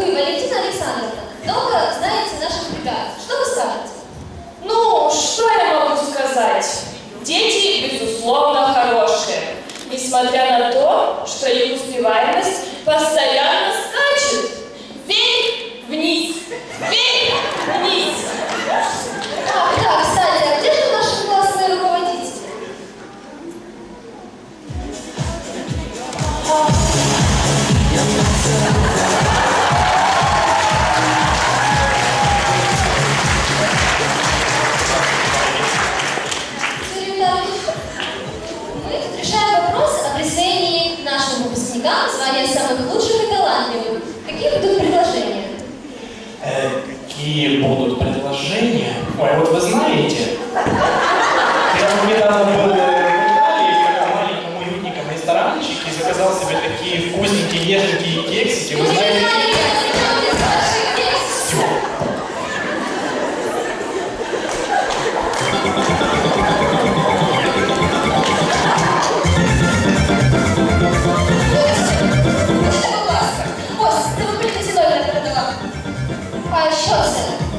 вы, Валентина Александровна, долго знаете наших ребят. Что вы скажете? Ну, что я могу сказать? Дети, безусловно, хорошие. Несмотря на то, что их успеваемость выпускникам звание самых лучших и талантливых. Какие будут предложения? Э, какие будут предложения? Ой, вот вы знаете, я недавно был chosen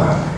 falar.